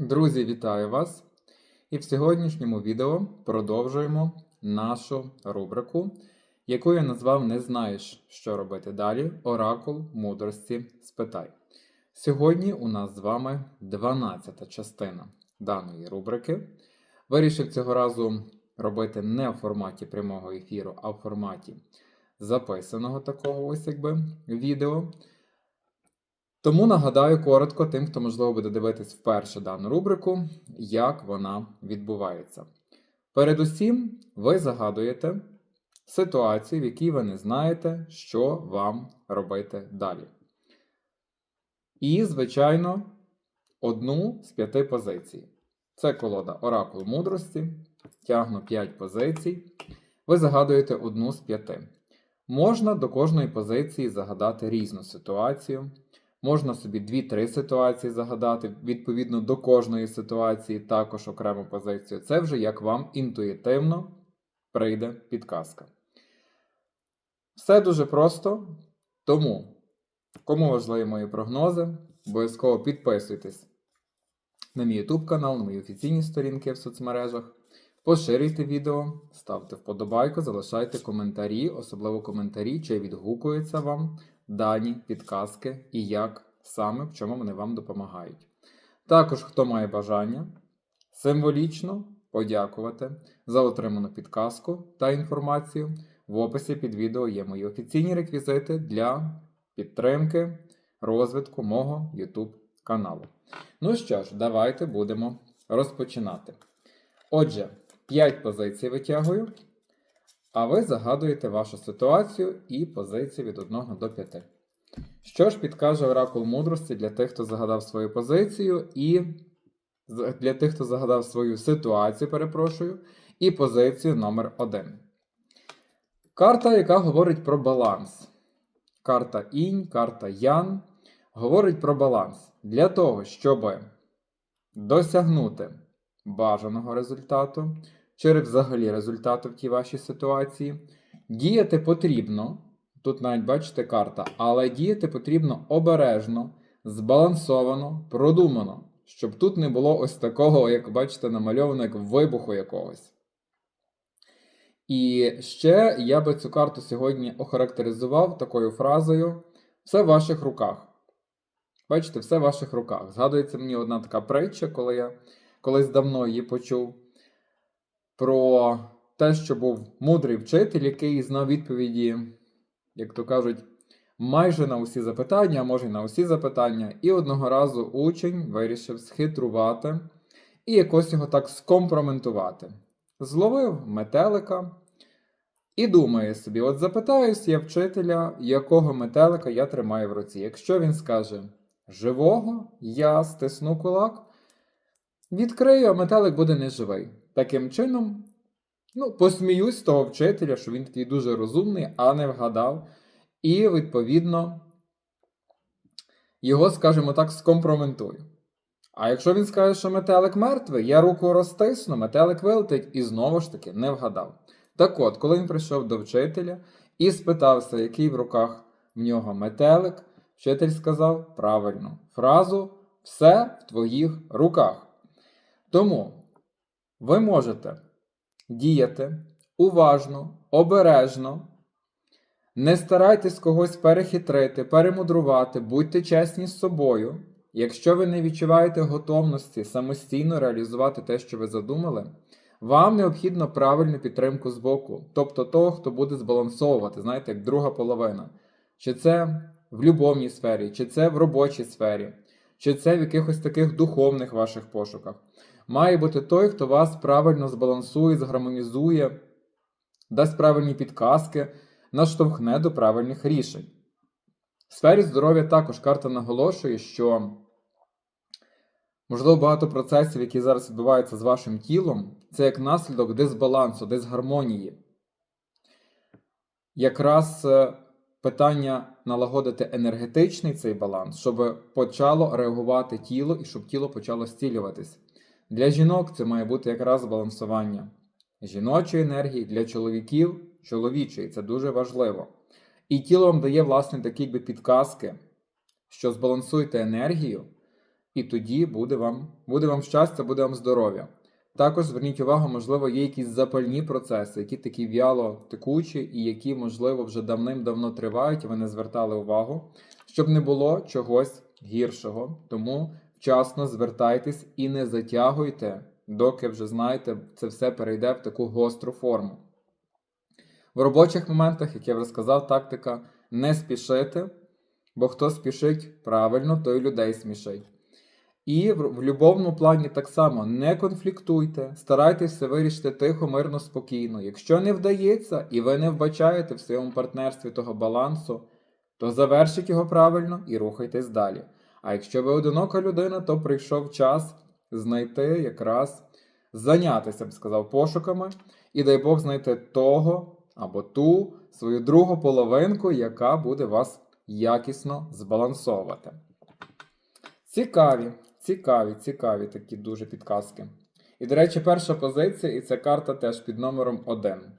Друзі, вітаю вас! І в сьогоднішньому відео продовжуємо нашу рубрику, яку я назвав Не знаєш, що робити далі. Оракул мудрості спитай. Сьогодні у нас з вами 12-та частина даної рубрики. Вирішив цього разу робити не в форматі прямого ефіру, а в форматі записаного такого ось якби відео. Тому нагадаю коротко тим, хто, можливо, буде дивитись вперше дану рубрику, як вона відбувається. Передусім, ви загадуєте ситуацію, в якій ви не знаєте, що вам робити далі. І, звичайно, одну з п'яти позицій. Це колода Оракул мудрості. Тягну 5 позицій. Ви загадуєте одну з п'яти. Можна до кожної позиції загадати різну ситуацію. Можна собі 2-3 ситуації загадати, відповідно до кожної ситуації, також окрему позицію. Це вже як вам інтуїтивно прийде підказка. Все дуже просто. Тому, кому важливі мої прогнози, обов'язково підписуйтесь на мій YouTube канал, на мої офіційні сторінки в соцмережах. Поширюйте відео, ставте вподобайку, залишайте коментарі, особливо коментарі, чи відгукуються вам дані підказки і як саме в чому вони вам допомагають. Також, хто має бажання символічно подякувати за отриману підказку та інформацію. В описі під відео є мої офіційні реквізити для підтримки розвитку мого YouTube каналу. Ну що ж, давайте будемо розпочинати. Отже, 5 позицій витягую. А ви загадуєте вашу ситуацію і позиції від 1 до 5. Що ж підкаже Оракул мудрості для тих, хто загадав свою позицію, і для тих, хто загадав свою ситуацію, перепрошую, і позицію номер 1 Карта, яка говорить про баланс. Карта інь, карта ян говорить про баланс. Для того, щоб досягнути бажаного результату чи взагалі результату в тій вашій ситуації. Діяти потрібно, тут навіть бачите карта, але діяти потрібно обережно, збалансовано, продумано, щоб тут не було ось такого, як бачите, намальовано як вибуху якогось. І ще я би цю карту сьогодні охарактеризував такою фразою: все в ваших руках. Бачите, все в ваших руках. Згадується мені одна така притча, коли я колись давно її почув про те, що був мудрий вчитель, який знав відповіді, як то кажуть, майже на усі запитання, а може й на усі запитання. І одного разу учень вирішив схитрувати і якось його так скомпроментувати. Зловив метелика і думає собі: от запитаюсь я вчителя, якого метелика я тримаю в руці. Якщо він скаже живого, я стисну кулак. Відкрию, а метелик буде неживий. Таким чином, ну, посміюсь з того вчителя, що він такий дуже розумний, а не вгадав. І, відповідно, його, скажімо так, скомпроментую. А якщо він скаже, що метелик мертвий, я руку розтисну, метелик вилетить і знову ж таки не вгадав. Так от, коли він прийшов до вчителя і спитався, який в руках в нього метелик, вчитель сказав правильно фразу все в твоїх руках. Тому ви можете діяти уважно, обережно, не старайтесь когось перехитрити, перемудрувати, будьте чесні з собою. Якщо ви не відчуваєте готовності самостійно реалізувати те, що ви задумали, вам необхідно правильну підтримку з боку, тобто того, хто буде збалансовувати, знаєте, як друга половина. Чи це в любовній сфері, чи це в робочій сфері, чи це в якихось таких духовних ваших пошуках має бути той, хто вас правильно збалансує, згармонізує, дасть правильні підказки, наштовхне до правильних рішень. В сфері здоров'я також карта наголошує, що, можливо, багато процесів, які зараз відбуваються з вашим тілом, це як наслідок дисбалансу, дисгармонії. Якраз е, питання налагодити енергетичний цей баланс, щоб почало реагувати тіло і щоб тіло почало зцілюватись. Для жінок це має бути якраз балансування жіночої енергії, для чоловіків чоловічої. Це дуже важливо. І тіло вам дає, власне, такі якби підказки, що збалансуйте енергію і тоді буде вам, буде вам щастя, буде вам здоров'я. Також зверніть увагу, можливо, є якісь запальні процеси, які такі в'яло текучі і які, можливо, вже давним-давно тривають, і ви не звертали увагу, щоб не було чогось гіршого. Тому вчасно звертайтесь і не затягуйте, доки вже знаєте, це все перейде в таку гостру форму. В робочих моментах, як я вже сказав, тактика не спішити, бо хто спішить правильно, той людей смішить. І в, любовному плані так само не конфліктуйте, старайтеся все вирішити тихо, мирно, спокійно. Якщо не вдається і ви не вбачаєте в своєму партнерстві того балансу, то завершіть його правильно і рухайтесь далі. А якщо ви одинока людина, то прийшов час знайти якраз зайнятися, б сказав, пошуками, і дай Бог знайти того або ту свою другу половинку, яка буде вас якісно збалансовувати. Цікаві, цікаві, цікаві такі дуже підказки. І, до речі, перша позиція, і ця карта теж під номером 1.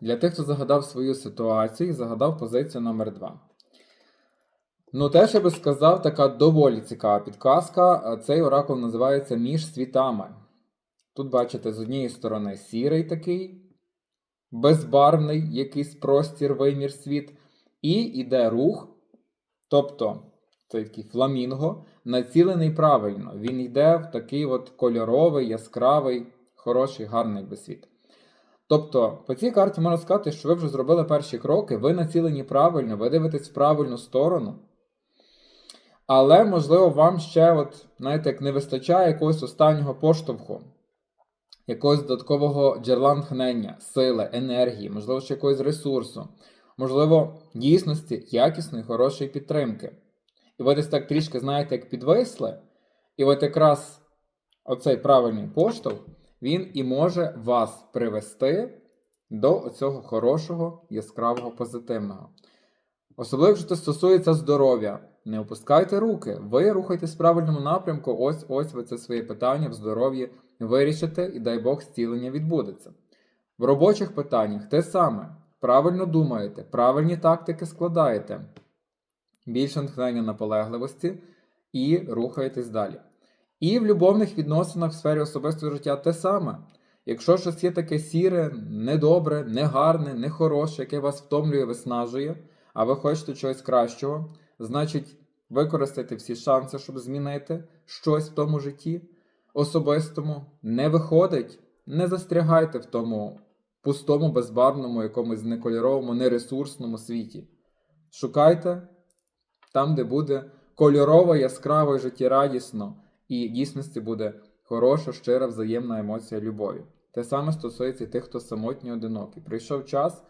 Для тих, хто загадав свою ситуацію, загадав позицію номер 2. Ну, теж я би сказав, така доволі цікава підказка. Цей оракул називається Між світами. Тут, бачите, з однієї сторони сірий такий, безбарвний якийсь простір, вимір світ, і йде рух, тобто цей такий фламінго, націлений правильно. Він йде в такий от кольоровий, яскравий, хороший, гарний би світ. Тобто, по цій карті можна сказати, що ви вже зробили перші кроки, ви націлені правильно, ви дивитесь в правильну сторону. Але, можливо, вам ще, от, знаєте, як не вистачає якогось останнього поштовху, якогось додаткового джерела натхнення, сили, енергії, можливо, ще якогось ресурсу, можливо, дійсності, якісної, хорошої підтримки. І ви десь так трішки, знаєте, як підвисли, і от якраз оцей правильний поштовх, він і може вас привести до цього хорошого, яскравого, позитивного. Особливо, якщо це стосується здоров'я. Не опускайте руки, ви рухайтесь в правильному напрямку, ось ось ви це своє питання в здоров'ї вирішите, і дай Бог зцілення відбудеться. В робочих питаннях те саме. Правильно думаєте, правильні тактики складаєте, більше натхнення наполегливості і рухаєтесь далі. І в любовних відносинах в сфері особистого життя те саме. Якщо щось є таке сіре, недобре, негарне, нехороше, яке вас втомлює, виснажує, а ви хочете чогось кращого, значить використайте всі шанси, щоб змінити щось в тому житті особистому. Не виходить, не застрягайте в тому пустому, безбарвному, якомусь некольоровому, нересурсному світі. Шукайте там, де буде кольорово, яскраво і життєрадісно, і в дійсності буде хороша, щира, взаємна емоція любові. Те саме стосується і тих, хто самотній одинокий. Прийшов час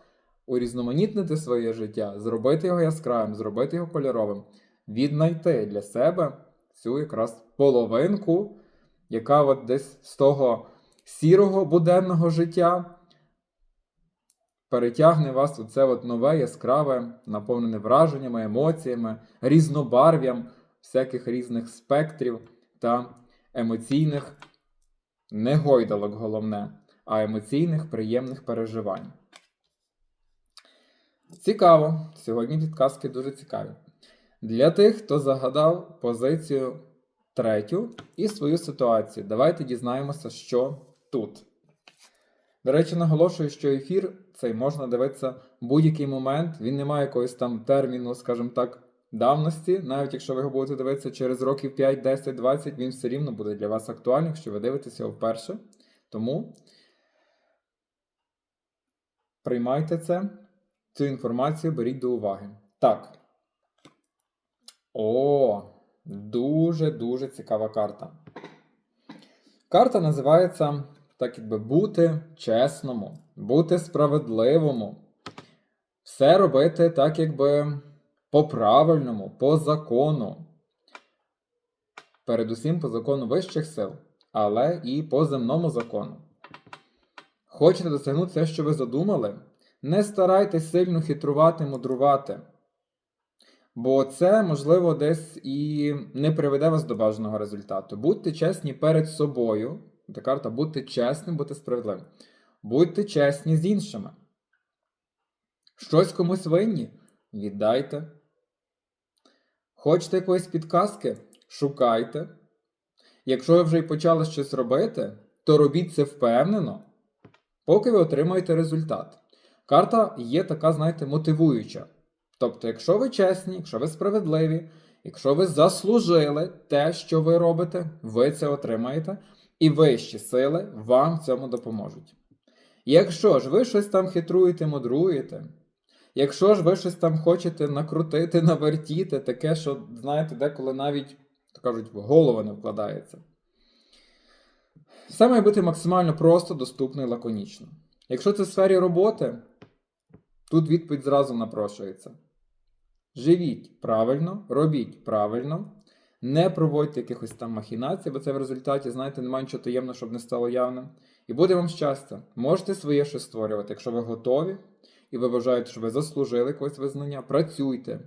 урізноманітнити своє життя, зробити його яскравим, зробити його кольоровим, віднайти для себе цю якраз половинку, яка от десь з того сірого буденного життя перетягне вас у це от нове, яскраве, наповнене враженнями, емоціями, різнобарв'ям всяких різних спектрів та емоційних не гойдалок головне, а емоційних приємних переживань. Цікаво. Сьогодні підказки дуже цікаві. Для тих, хто загадав позицію третю і свою ситуацію, давайте дізнаємося, що тут. До речі, наголошую, що ефір цей можна дивитися в будь-який момент. Він не має якогось там терміну, скажімо так, давності. Навіть якщо ви його будете дивитися через років 5, 10, 20, він все рівно буде для вас актуальним, якщо ви дивитеся його вперше. Тому приймайте це, цю інформацію беріть до уваги. Так. О, дуже-дуже цікава карта. Карта називається так, якби бути чесному, бути справедливому. Все робити так, якби по-правильному, по закону. Передусім по закону вищих сил, але і по земному закону. Хочете досягнути те, що ви задумали? Не старайтесь сильно хитрувати, мудрувати. Бо це, можливо, десь і не приведе вас до бажаного результату. Будьте чесні перед собою. Та карта будьте чесним, будьте справедливим. Будьте чесні з іншими. Щось комусь винні? Віддайте. Хочете якоїсь підказки? шукайте. Якщо ви вже й почали щось робити, то робіть це впевнено, поки ви отримаєте результат. Карта є така, знаєте, мотивуюча. Тобто, якщо ви чесні, якщо ви справедливі, якщо ви заслужили те, що ви робите, ви це отримаєте, і вищі сили вам в цьому допоможуть. Якщо ж ви щось там хитруєте, мудруєте, якщо ж ви щось там хочете накрутити, навертіти, таке, що, знаєте, деколи навіть, то кажуть, в голову не вкладається. Все має бути максимально просто, доступно і лаконічно. Якщо це в сфері роботи, тут відповідь зразу напрошується. Живіть правильно, робіть правильно, не проводьте якихось там махінацій, бо це в результаті, знаєте, немає нічого таємного, щоб не стало явним. І буде вам щастя. Можете своє щось створювати, якщо ви готові, і ви вважаєте, що ви заслужили якогось визнання, працюйте,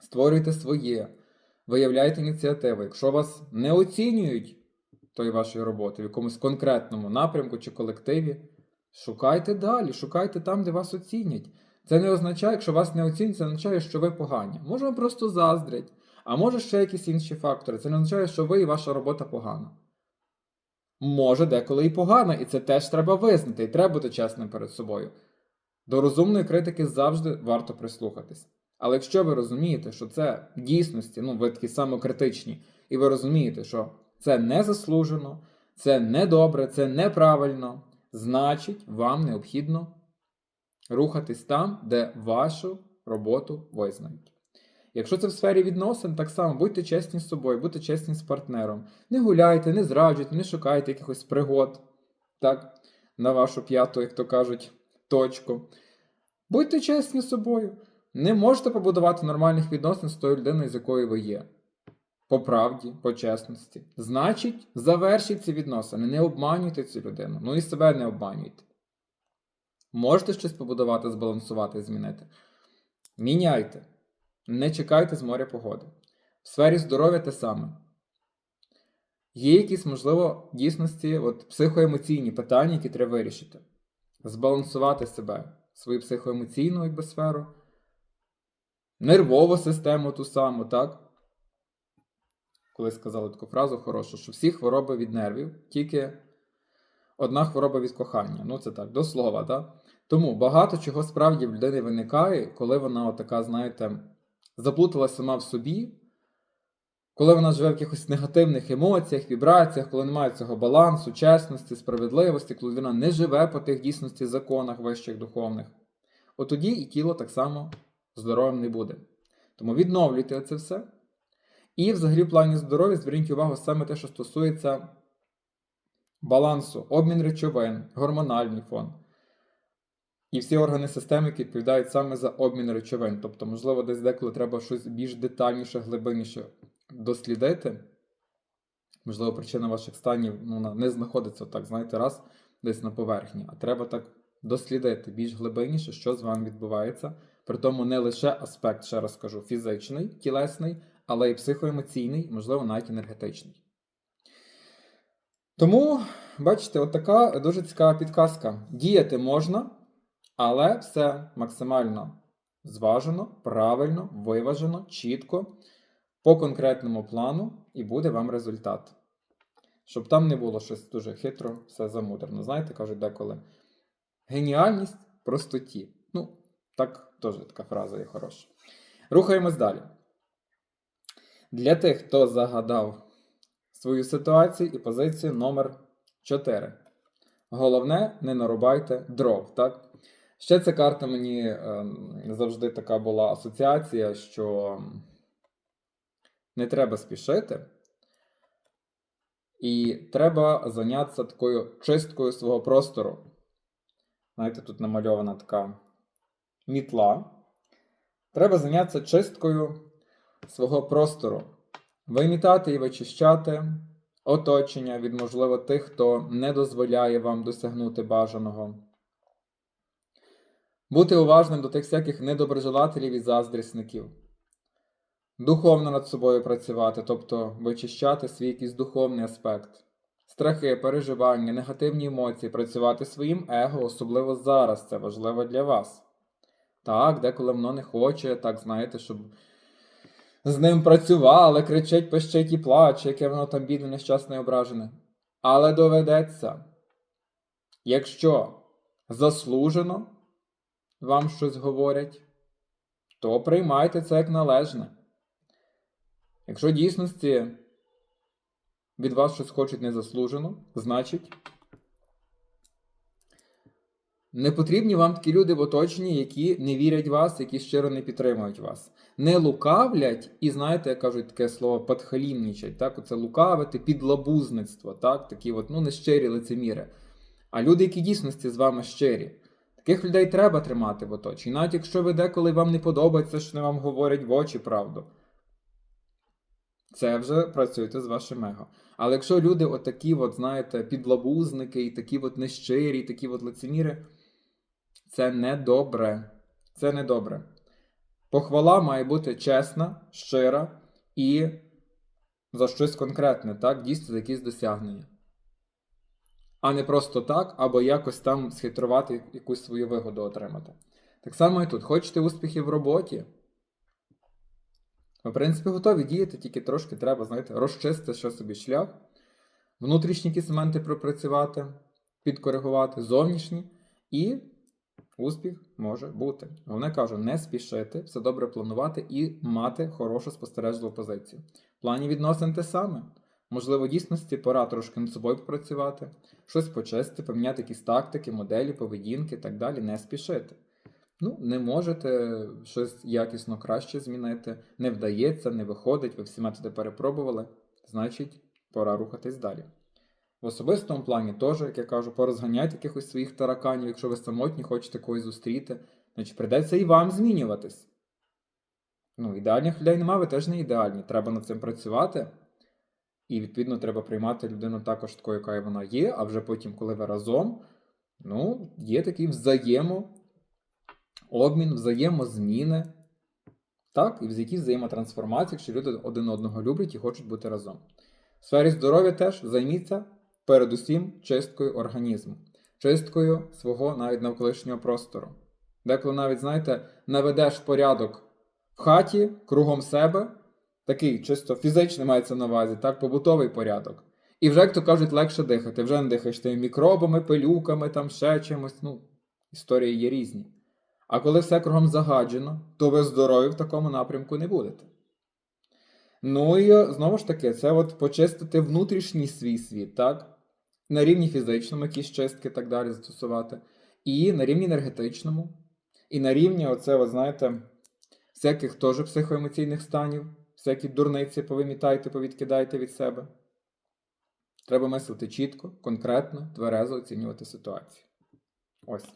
створюйте своє, виявляйте ініціативу. Якщо вас не оцінюють тої вашої роботи в якомусь конкретному напрямку чи колективі, шукайте далі, шукайте там, де вас оцінять. Це не означає, якщо вас не оцінюють, це означає, що ви погані. Може, вам просто заздрять, а може ще якісь інші фактори. Це не означає, що ви і ваша робота погана. Може, деколи і погана, і це теж треба визнати, і треба бути чесним перед собою. До розумної критики завжди варто прислухатись. Але якщо ви розумієте, що це в дійсності, ну, ви такі самокритичні, і ви розумієте, що це не заслужено, це недобре, це неправильно, значить, вам необхідно рухатись там, де вашу роботу визнають. Якщо це в сфері відносин, так само будьте чесні з собою, будьте чесні з партнером. Не гуляйте, не зраджуйте, не шукайте якихось пригод так, на вашу п'яту, як то кажуть, точку. Будьте чесні з собою. Не можете побудувати нормальних відносин з тою людиною, з якою ви є. По правді, по чесності. Значить, завершіть ці відносини. Не обманюйте цю людину. Ну і себе не обманюйте. Можете щось побудувати, збалансувати, змінити. Міняйте. Не чекайте з моря погоди. В сфері здоров'я те саме. Є якісь, можливо, дійсності от, психоемоційні питання, які треба вирішити. Збалансувати себе, свою психоемоційну якби, сферу, нервову систему ту саму, так? Коли сказали таку фразу хорошу, що всі хвороби від нервів, тільки одна хвороба від кохання. Ну, це так, до слова, так? Тому багато чого справді в людини виникає, коли вона отака, знаєте, заплуталася сама в собі, коли вона живе в якихось негативних емоціях, вібраціях, коли немає цього балансу, чесності, справедливості, коли вона не живе по тих дійсності законах вищих духовних, от тоді і тіло так само здоровим не буде. Тому відновлюйте це все. І взагалі в плані здоров'я зверніть увагу саме те, що стосується балансу, обмін речовин, гормональний фон. І всі органи системи, які відповідають саме за обмін речовин. Тобто, можливо, десь деколи треба щось більш детальніше, глибинніше дослідити. Можливо, причина ваших станів ну, не знаходиться так, знаєте, раз десь на поверхні, а треба так дослідити більш глибинніше, що з вами відбувається. При тому не лише аспект, ще раз кажу, фізичний, тілесний, але й психоемоційний, можливо, навіть енергетичний. Тому, бачите, от така дуже цікава підказка. Діяти можна, але все максимально зважено, правильно, виважено, чітко, по конкретному плану, і буде вам результат. Щоб там не було щось дуже хитро, все замудрено. Знаєте, кажуть деколи. Геніальність в простоті. Ну, так теж така фраза є хороша. Рухаємось далі. Для тих, хто загадав свою ситуацію і позицію номер 4. Головне, не нарубайте дров. так? Ще ця карта мені е, завжди така була асоціація, що не треба спішити. І треба зайнятися такою чисткою свого простору. Знаєте, тут намальована така мітла. Треба зайнятися чисткою свого простору, вимітати і вичищати оточення від, можливо, тих, хто не дозволяє вам досягнути бажаного. Бути уважним до тих всяких недоброжелателів і заздрісників. Духовно над собою працювати, тобто вичищати свій якийсь духовний аспект, страхи, переживання, негативні емоції, працювати своїм его, особливо зараз, це важливо для вас. Так, деколи воно не хоче, так знаєте, щоб з ним працювали, кричить, пищить і плаче, яке воно там бідне, нещасне і ображене. Але доведеться, якщо заслужено вам щось говорять, то приймайте це як належне. Якщо дійсності від вас щось хочуть незаслужено, значить не потрібні вам такі люди в оточенні, які не вірять в вас, які щиро не підтримують вас. Не лукавлять і, знаєте, як кажуть таке слово, подхалімнічать, так, оце лукавити, підлабузництво, так, такі от, ну, нещирі лицеміри. А люди, які дійсності з вами щирі. Таких людей треба тримати в оточенні. Навіть якщо ви деколи вам не подобається, що не вам говорять в очі правду. Це вже працюйте з вашим его. Але якщо люди отакі, от, знаєте, підлабузники, і такі от нещирі, і такі от лицеміри, це не добре. Це не добре. Похвала має бути чесна, щира і за щось конкретне, так, дійсно за якісь досягнення. А не просто так, або якось там схитрувати якусь свою вигоду отримати. Так само і тут. Хочете успіхів в роботі? Ви, в принципі, готові діяти, тільки трошки треба, знаєте, розчистити що собі шлях, внутрішні якісь моменти пропрацювати, підкоригувати, зовнішні, і успіх може бути. Головне кажу, не спішити, все добре планувати і мати хорошу спостережливу позицію. В плані відносин те саме. Можливо, дійсності пора трошки над собою попрацювати, щось почистити, поміняти якісь тактики, моделі, поведінки і так далі, не спішити. Ну, не можете щось якісно краще змінити, не вдається, не виходить, ви всі методи перепробували, значить, пора рухатись далі. В особистому плані теж, як я кажу, порозганяйте якихось своїх тараканів, якщо ви самотні хочете когось зустріти, значить прийдеться і вам змінюватись. Ну, ідеальних людей немає, ви теж не ідеальні. Треба над цим працювати. І, відповідно, треба приймати людину також такою, яка вона є, а вже потім, коли ви разом, ну, є такий взаємо обмін, взаємозміни, так, і в якісь взаємотрансформації, якщо люди один одного люблять і хочуть бути разом. В сфері здоров'я теж займіться передусім чисткою організму, чисткою свого навіть навколишнього простору. Деколи навіть, знаєте, наведеш порядок в хаті кругом себе, такий чисто фізичний мається на увазі, так, побутовий порядок. І вже, як то кажуть, легше дихати. Вже не дихаєш тими мікробами, пилюками, там ще чимось. Ну, історії є різні. А коли все кругом загаджено, то ви здорові в такому напрямку не будете. Ну і знову ж таки, це от почистити внутрішній свій світ, так? На рівні фізичному, якісь чистки і так далі застосувати, і на рівні енергетичному, і на рівні, оце, от, знаєте, всяких теж психоемоційних станів, всякі дурниці повимітайте, повідкидайте від себе. Треба мислити чітко, конкретно, тверезо оцінювати ситуацію. Ось.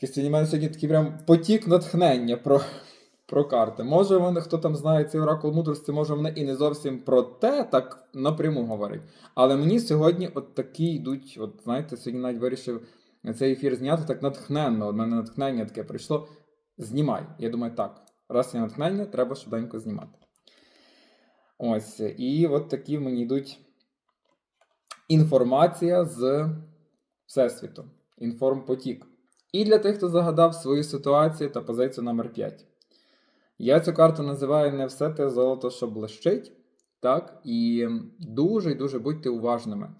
Якийсь у мене сьогодні такий прям потік натхнення про про карти. Може, вони, хто там знає цей оракул мудрості, може вони і не зовсім про те, так напряму говорить. Але мені сьогодні от такі йдуть, от знаєте, сьогодні навіть вирішив цей ефір зняти так натхненно. У мене натхнення таке прийшло. Знімай. Я думаю, так. Раз є натхнення, треба швиденько знімати. Ось. І от такі мені йдуть інформація з Всесвіту. Інформпотік. І для тих, хто загадав свою ситуацію та позицію номер 5 Я цю карту називаю не все те золото, що блищить. Так? І дуже і дуже будьте уважними.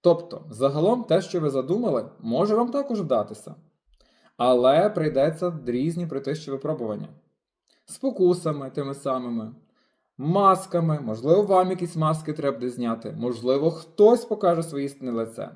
Тобто, загалом те, що ви задумали, може вам також вдатися. Але прийдеться різні пройти ще випробування. Спокусами тими самими, масками, можливо, вам якісь маски треба буде зняти, можливо, хтось покаже своє істинне лице.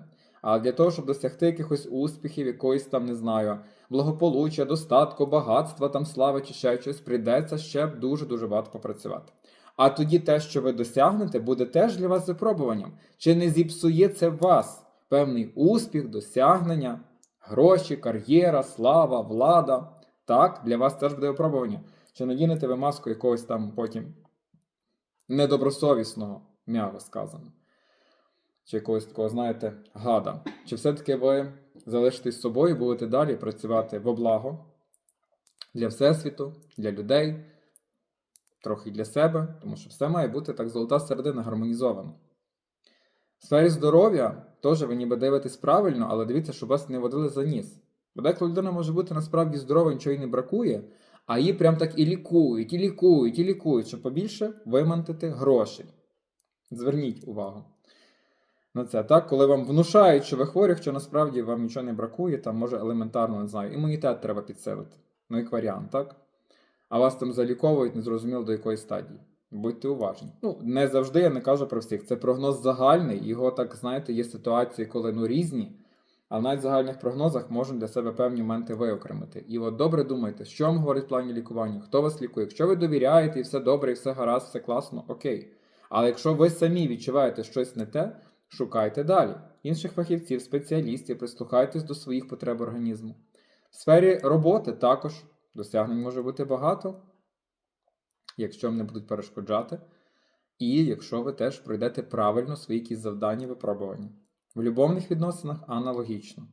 А для того, щоб досягти якихось успіхів, якоїсь там, не знаю, благополуччя, достатку, багатства, там слави чи ще щось, прийдеться ще дуже-дуже багато попрацювати. А тоді те, що ви досягнете, буде теж для вас випробуванням. Чи не зіпсує це вас певний успіх, досягнення, гроші, кар'єра, слава, влада? Так, для вас теж буде випробування. Чи надінете ви маску якогось там потім недобросовісного, м'яко сказано чи якогось такого, знаєте, гада. Чи все-таки ви залишитесь собою будете далі працювати во благо для Всесвіту, для людей, трохи для себе, тому що все має бути так золота середина гармонізована. В сфері здоров'я теж ви ніби дивитесь правильно, але дивіться, щоб вас не водили за ніс. Бо деколи людина може бути насправді здорова, нічого й не бракує, а її прям так і лікують, і лікують, і лікують, щоб побільше вимантити грошей. Зверніть увагу на це. Так, коли вам внушають, що ви хворі, що насправді вам нічого не бракує, там може елементарно не знаю, імунітет треба підсилити. Ну, як варіант, так? А вас там заліковують незрозуміло до якої стадії. Будьте уважні. Ну, не завжди я не кажу про всіх. Це прогноз загальний. Його так, знаєте, є ситуації, коли ну різні, а навіть в загальних прогнозах можна для себе певні моменти виокремити. І от добре думайте, що вам говорить в плані лікування, хто вас лікує. Якщо ви довіряєте і все добре, і все гаразд, все класно, окей. Але якщо ви самі відчуваєте щось не те, шукайте далі. Інших фахівців, спеціалістів, прислухайтесь до своїх потреб організму. В сфері роботи також досягнень може бути багато, якщо вам будуть перешкоджати, і якщо ви теж пройдете правильно свої якісь завдання випробування. В любовних відносинах аналогічно.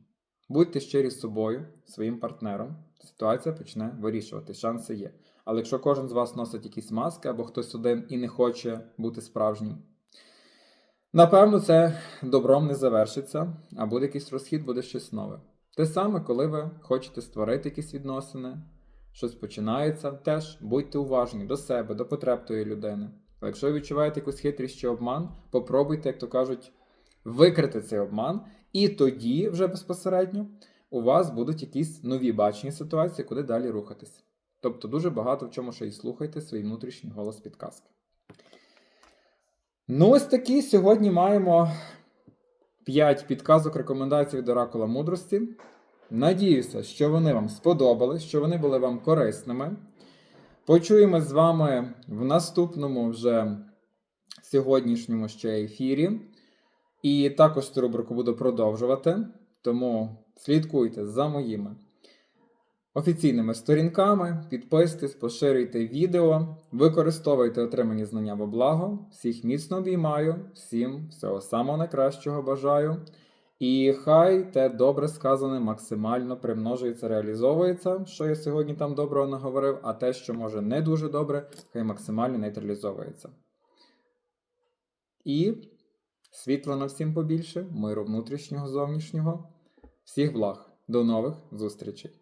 Будьте щирі з собою, своїм партнером, ситуація почне вирішувати, шанси є. Але якщо кожен з вас носить якісь маски або хтось один і не хоче бути справжнім, напевно, це добром не завершиться, а буде якийсь розхід, буде щось нове. Те саме, коли ви хочете створити якісь відносини, щось починається, теж будьте уважні до себе, до потреб тої людини. Але якщо ви відчуваєте якусь хитрість чи обман, попробуйте, як то кажуть, викрити цей обман, і тоді вже безпосередньо у вас будуть якісь нові бачення ситуації, куди далі рухатись. Тобто дуже багато в чому ще й слухайте свій внутрішній голос підказки. Ну, ось такі сьогодні маємо 5 підказок рекомендацій від Оракула мудрості. Надіюся, що вони вам сподобались, що вони були вам корисними. Почуємось з вами в наступному вже сьогоднішньому ще ефірі. І також цю рубрику буду продовжувати. Тому слідкуйте за моїми офіційними сторінками, підписуйтесь, поширюйте відео, використовуйте отримані знання во благо. Всіх міцно обіймаю, всім всього самого найкращого бажаю. І хай те добре сказане максимально примножується, реалізовується, що я сьогодні там доброго наговорив, а те, що може не дуже добре, хай максимально нейтралізовується. І світла на всім побільше, миру внутрішнього, зовнішнього. Всіх благ. До нових зустрічей!